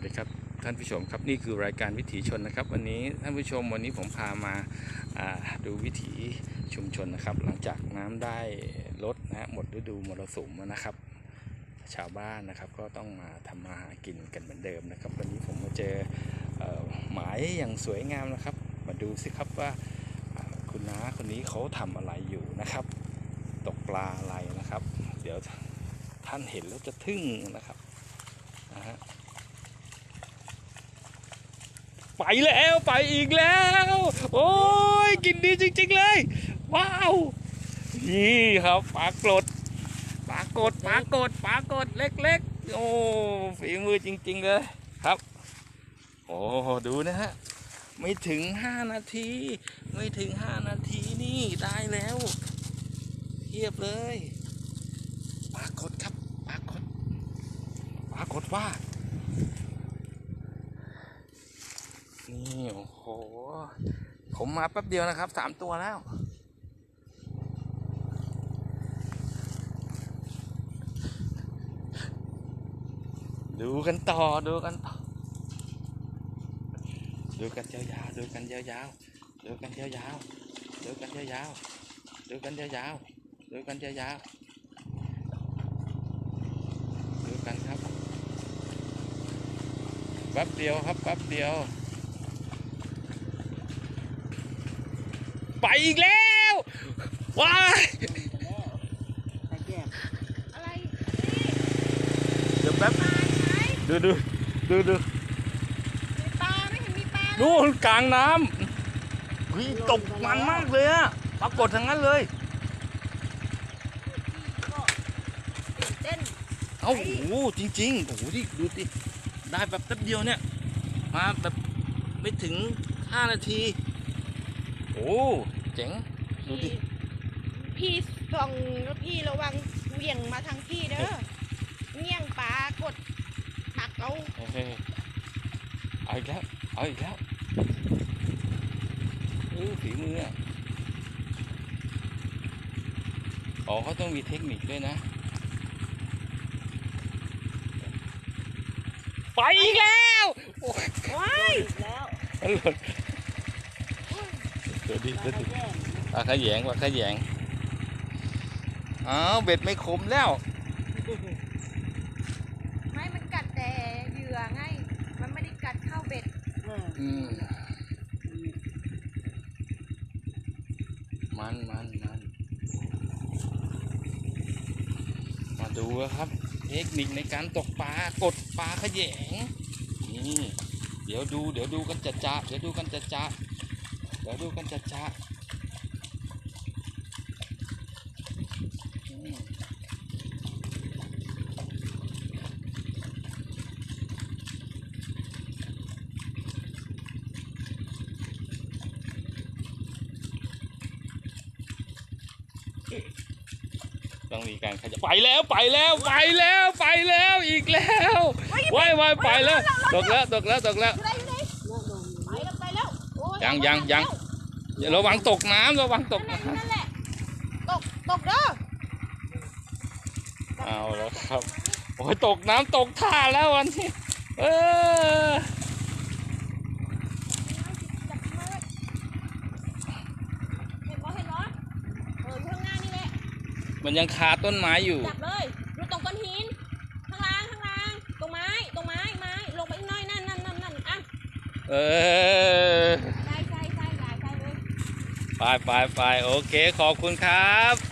วัสดีครับท่านผู้ชมครับนี่คือรายการวิถีชนนะครับ วันนี้ท่านผู้ชมวันนี้ผมพามาาดูวิถีชุมชนนะครับ หลังจากน้ำได้ลดนะหมดฤดูมรสุมนะครับ ชาวบ้านนะครับก็ต้องมาทำมาหากินกันเหมือนเดิมนะครับ วันนี้ผมมาเจอเอหมายอย่างสวยงามนะครับ มาดูสิครับว่าอ่าคุณน้าคนนี้เขาทำอะไรอยู่นะครับ ตกปลาอะไรนะครับ เดี๋ยวท่านเห็นแล้วจะทึ่งนะครับนะฮะ ไปแล้วไปอีกแล้ว โอ้ยกินดีจริง ๆ เลย ว้าว นี่ครับปลากรดปลากรดปลากรดปลากรดเล็กๆ โอ้ฝีมือจริง ๆ เลยครับ โอ้ดูนะฮะไม่ถึง5นาที ไม่ถึง5นาทีนี่ได้แล้วเทียบเลย ปรากฏครับ ปรากฏ ปรากฏว่า นี่โอ้โห ผมมาแป๊บเดียวนะครับสามตัวแล้ว ดูกันต่อดูกันต่อดูกันยาวๆดูกันยาวๆดูกันยาวๆดูกันยาวๆดูกันยาวๆดูกันยาวๆดูกันครับแป๊บเดียวครับแป๊บเดียว ไปอีกแล้วว้ายตะแยกอะไรเดี๋ยวแป๊บปลาไหมดูดูดูดูมีปลาไม่เห็นมีปลาเลยนู่นกลางน้ำเฮ้ยตกมันมากเลยอะปรากฏทั้งนั้นเลยก็ตื่นเต้นเอ้าโอ้โหจริงๆโอ้โหดิดูดิได้แบบแป๊บเดียวเนี่ย มาแบบไม่ถึง 5 นาที โอ้เจ๋ง ดูดิ พี่ส่องแล้วพี่ระวังเหวี่ยงมาทางพี่เด้อเงี้ยงปลากดหักเอาเฮ้ยเอาอีกแล้วเอาอีกแล้วเออฝีมืออะอ๋อเขาต้องมีเทคนิคด้วยนะ ไปอีกแล้วโอ้ยว้ายแล้วมันหล่น เดี๋ยวดิตะเดี๋ยวดิแยกปลาขยงปลาขยงอ้าวเบ็ดไม่คมแล้ว ไม่มันกัดแต่เหยื่อไง มันไม่ได้กัดเข้าเบ็ดเอออืมมันมันมันมาดูครับ เทคนิคในการตกปลากดปลาขยงนี่เดี๋ยวดู เดี๋ยวดูกันจะจะเดี๋ยวดูกันจะจะเดี๋ยวดูกันจะจะอืมต้องมีการขยับไปแล้วไปแล้วไปแล้วไปแล้วอีกแล้วว้ายว้ายไปแล้วตกแล้วตกแล้วตกแล้วอยู่ไหนอยู่ไหนเลิกลงไปแล้วไปแล้วโอ้ยังยังยัง อย่าระวังตกน้ำระวังตกนั่นน้แหละนั่นแหละ ตก ตกเด้อำเอาแล้วครับ โอ้ยตกน้ำตกท่าแล้ววันนี้ เออจับมาเลยเห็นบ่เห็นบ่เอออยู่ข้างหน้านี่แหละ มันยังคาต้นไม้อยู่ จับเลยอยู่ตรงก้อนหิน ข้างล่าง ข้างล่าง ตรงไม้ ตรงไม้ ไม้ ลงไปอีกหน้อย นั่นนั่นนั่นนั่นอะ เออ ใช่ใช่ใช่ใช่ใช่เลย ไปไปไปโอเคขอบคุณครับ